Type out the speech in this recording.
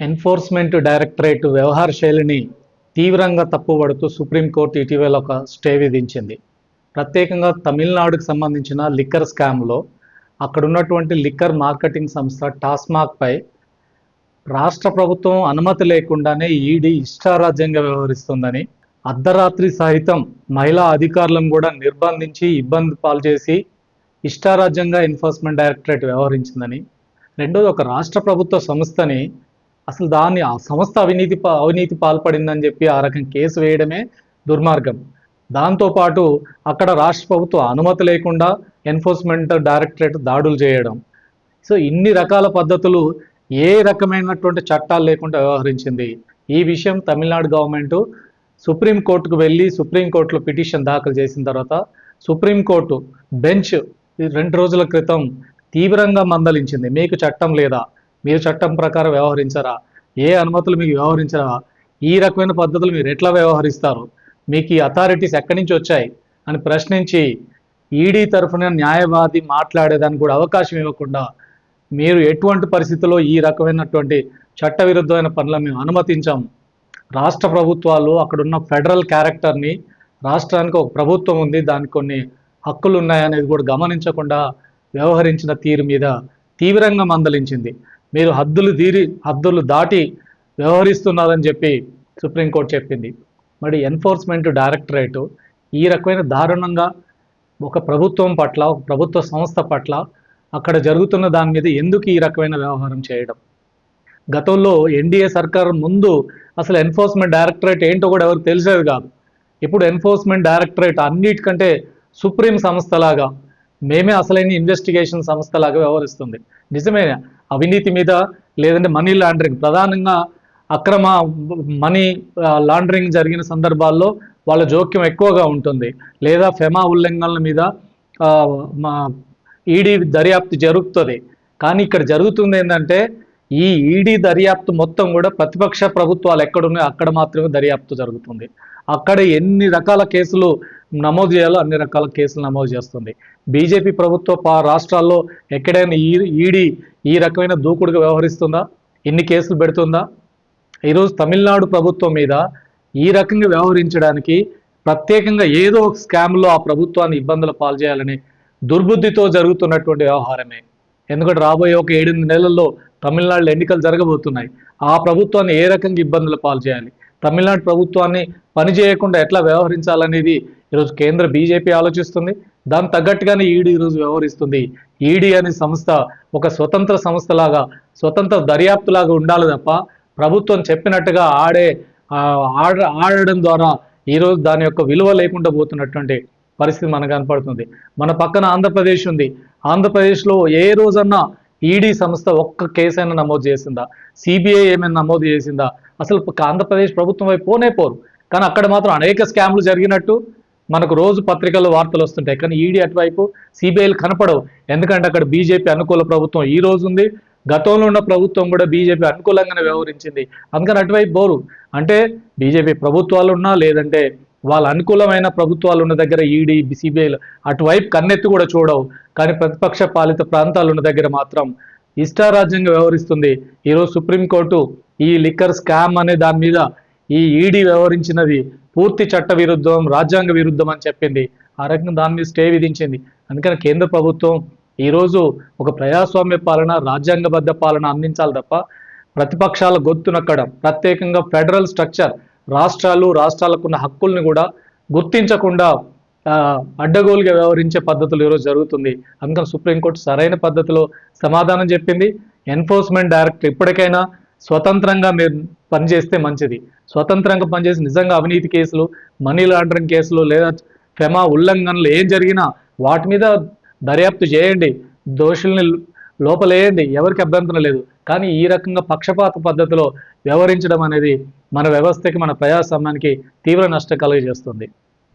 Enforcement directorate వ్యవహార శైలిని తీవ్రంగా తప్పుపడుతూ సుప్రీంకోర్టు ఇటీవల ఒక స్టే విధించింది. ప్రత్యేకంగా తమిళనాడుకు సంబంధించిన లిక్కర్ స్కామ్లో అక్కడున్నటువంటి లిక్కర్ మార్కెటింగ్ సంస్థ టాస్మాక్పై రాష్ట్ర ప్రభుత్వం అనుమతి లేకుండానే ఈడీ ఇష్టారాజ్యంగా వ్యవహరిస్తుందని అర్ధరాత్రి సహితం మహిళా అధికారులను కూడా నిర్బంధించి ఇబ్బంది పాలు చేసి ఇష్టారాజ్యంగా ఎన్ఫోర్స్మెంట్ డైరెక్టరేట్ వ్యవహరించిందని రెండోది ఒక రాష్ట్ర ప్రభుత్వ సంస్థని అసలు దాన్ని ఆ సంస్థ అవినీతి అవినీతి పాల్పడిందని చెప్పి ఆ రకం కేసు వేయడమే దుర్మార్గం. దాంతోపాటు అక్కడ రాష్ట్ర ప్రభుత్వం అనుమతి లేకుండా ఎన్ఫోర్స్మెంట్ డైరెక్టరేట్ దాడులు చేయడం. సో ఇన్ని రకాల పద్ధతులు ఏ రకమైనటువంటి చట్టాలు లేకుండా వ్యవహరించింది? ఈ విషయం తమిళనాడు గవర్నమెంట్ సుప్రీంకోర్టుకు వెళ్ళి సుప్రీంకోర్టులో పిటిషన్ దాఖలు చేసిన తర్వాత సుప్రీంకోర్టు బెంచ్ రెండు రోజుల క్రితం తీవ్రంగా మందలించింది. మీకు చట్టం లేదా? మీరు చట్టం ప్రకారం వ్యవహరించరా? ఏ అనుమతులు మీకు వ్యవహరించరా? ఈ రకమైన పద్ధతులు మీరు ఎట్లా వ్యవహరిస్తారు? మీకు ఈ అథారిటీస్ ఎక్కడి నుంచి వచ్చాయి? అని ప్రశ్నించి ఈడీ తరఫున న్యాయవాది మాట్లాడేదానికి కూడా అవకాశం ఇవ్వకుండా మీరు ఎటువంటి పరిస్థితుల్లో ఈ రకమైనటువంటి చట్టవిరుద్ధమైన పనులను మేము అనుమతించాం రాష్ట్ర ప్రభుత్వాలు అక్కడున్న ఫెడరల్ క్యారెక్టర్ని రాష్ట్రానికి ఒక ప్రభుత్వం ఉంది దానికి కొన్ని హక్కులు ఉన్నాయనేది కూడా గమనించకుండా వ్యవహరించిన తీరు మీద తీవ్రంగా మందలించింది. మీరు హద్దులు తీరి హద్దులు దాటి వ్యవహరిస్తున్నారని చెప్పి సుప్రీంకోర్టు చెప్పింది. మరి ఎన్ఫోర్స్మెంట్ డైరెక్టరేట్ ఈ రకమైన దారుణంగా ఒక ప్రభుత్వం పట్ల ఒక ప్రభుత్వ సంస్థ పట్ల అక్కడ జరుగుతున్న దాని మీద ఎందుకు ఈ రకమైన వ్యవహారం చేయడం? గతంలో ఎన్డీఏ సర్కార్ ముందు అసలు ఎన్ఫోర్స్మెంట్ డైరెక్టరేట్ ఏంటో కూడా ఎవరికి తెలిసేది కాదు. ఇప్పుడు ఎన్ఫోర్స్మెంట్ డైరెక్టరేట్ అన్నిటికంటే సుప్రీం సంస్థలాగా మేమే అసలైన ఇన్వెస్టిగేషన్ సంస్థలాగా వ్యవహరిస్తుంది. నిజమే అవినీతి మీద లేదంటే మనీ లాండరింగ్ ప్రధానంగా అక్రమ మనీ లాండరింగ్ జరిగిన సందర్భాల్లో వాళ్ళ జోక్యం ఎక్కువగా ఉంటుంది. లేదా ఫెమా ఉల్లంఘనల మీద మా ఈడీ దర్యాప్తు జరుగుతుంది. కానీ ఇక్కడ జరుగుతుంది ఏంటంటే ఈ ఈడీ దర్యాప్తు మొత్తం కూడా ప్రతిపక్ష ప్రభుత్వాలు ఎక్కడున్నాయో అక్కడ మాత్రమే దర్యాప్తు జరుగుతుంది. అక్కడ ఎన్ని రకాల కేసులు నమోదు చేయాలో అన్ని రకాల కేసులు నమోదు చేస్తుంది. బీజేపీ ప్రభుత్వ రాష్ట్రాల్లో ఎక్కడైనా ఈ ఈడీ ఈ రకమైన దూకుడుగా వ్యవహరిస్తుందా? ఎన్ని కేసులు పెడుతుందా? ఈరోజు తమిళనాడు ప్రభుత్వం మీద ఈ రకంగా వ్యవహరించడానికి ప్రత్యేకంగా ఏదో ఒక స్కామ్లో ఆ ప్రభుత్వాన్ని ఇబ్బందులు పాల్చేయాలని దుర్బుద్ధితో జరుగుతున్నటువంటి వ్యవహారమే. ఎందుకంటే రాబోయే ఒక ఏడెనిమిది నెలల్లో తమిళనాడులో ఎన్నికలు జరగబోతున్నాయి. ఆ ప్రభుత్వాన్ని ఏ రకంగా ఇబ్బందులు పాల్చేయాలి? తమిళనాడు ప్రభుత్వాన్ని పని చేయకుండా ఎట్లా వ్యవహరించాలనేది ఈరోజు కేంద్ర బీజేపీ ఆలోచిస్తుంది. దాని తగ్గట్టుగానే ఈడీ ఈరోజు వ్యవహరిస్తుంది. ఈడీ అనే సంస్థ ఒక స్వతంత్ర సంస్థలాగా స్వతంత్ర దర్యాప్తులాగా ఉండాలి తప్ప ప్రభుత్వం చెప్పినట్టుగా ఆడే ఆడ ఆడడం ద్వారా ఈరోజు దాని యొక్క విలువ లేకుండా పోతున్నటువంటి పరిస్థితి మనకు కనపడుతుంది. మన పక్కన ఆంధ్రప్రదేశ్ ఉంది. ఆంధ్రప్రదేశ్లో ఏ రోజన్నా ఈడీ సంస్థ ఒక్క కేసైనా నమోదు చేసిందా? సిబిఐ ఏమైనా నమోదు చేసిందా? అసలు ఆంధ్రప్రదేశ్ ప్రభుత్వం వైపు పోనే పోరు. కానీ అక్కడ మాత్రం అనేక స్కామ్లు జరిగినట్టు మనకు రోజు పత్రికల్లో వార్తలు వస్తుంటాయి. కానీ ఈడీ అటువైపు సిబిఐలు కనపడవు. ఎందుకంటే అక్కడ బీజేపీ అనుకూల ప్రభుత్వం ఈ రోజు ఉంది. గతంలో ఉన్న ప్రభుత్వం కూడా బీజేపీ అనుకూలంగానే వ్యవహరించింది. అందుకని అటువైపు బోరు. అంటే బీజేపీ ప్రభుత్వాలు ఉన్నా లేదంటే వాళ్ళ అనుకూలమైన ప్రభుత్వాలు ఉన్న దగ్గర ఈడీ సిబిఐలు అటువైపు కన్నెత్తి కూడా చూడవు. కానీ ప్రతిపక్ష పాలిత ప్రాంతాలు ఉన్న దగ్గర మాత్రం ఇష్టారాజ్యంగా వ్యవహరిస్తుంది. ఈరోజు సుప్రీంకోర్టు ఈ లిక్కర్ స్కామ్ అనే దాని మీద ఈ ఈడీ వ్యవహరించినది పూర్తి చట్ట విరుద్ధం రాజ్యాంగ విరుద్ధం అని చెప్పింది. ఆ రకంగా దాని మీద స్టే విధించింది. అందుకని కేంద్ర ప్రభుత్వం ఈరోజు ఒక ప్రజాస్వామ్య పాలన రాజ్యాంగబద్ధ పాలన అందించాలి తప్ప ప్రతిపక్షాల గొత్తునక్కడం ప్రత్యేకంగా ఫెడరల్ స్ట్రక్చర్ రాష్ట్రాలు రాష్ట్రాలకున్న హక్కుల్ని కూడా గుర్తించకుండా అడ్డగోలుగా వ్యవహరించే పద్ధతులు ఈరోజు జరుగుతుంది. అందుకని సుప్రీంకోర్టు సరైన పద్ధతిలో సమాధానం చెప్పింది. ఎన్ఫోర్స్మెంట్ డైరెక్టర్ ఇప్పటికైనా స్వతంత్రంగా మీరు పనిచేస్తే మంచిది. స్వతంత్రంగా పనిచేసి నిజంగా అవినీతి కేసులు మనీ లాండరింగ్ కేసులు లేదా ఫెమా ఉల్లంఘనలు ఏం జరిగినా వాటి మీద దర్యాప్తు చేయండి. దోషుల్ని లోపలేయండి. ఎవరికి అభ్యంతరం లేదు. కానీ ఈ రకంగా పక్షపాత పద్ధతిలో వ్యవహరించడం అనేది మన వ్యవస్థకి మన ప్రజాస్వామ్యానికి తీవ్ర నష్టం కలుగజేస్తుంది.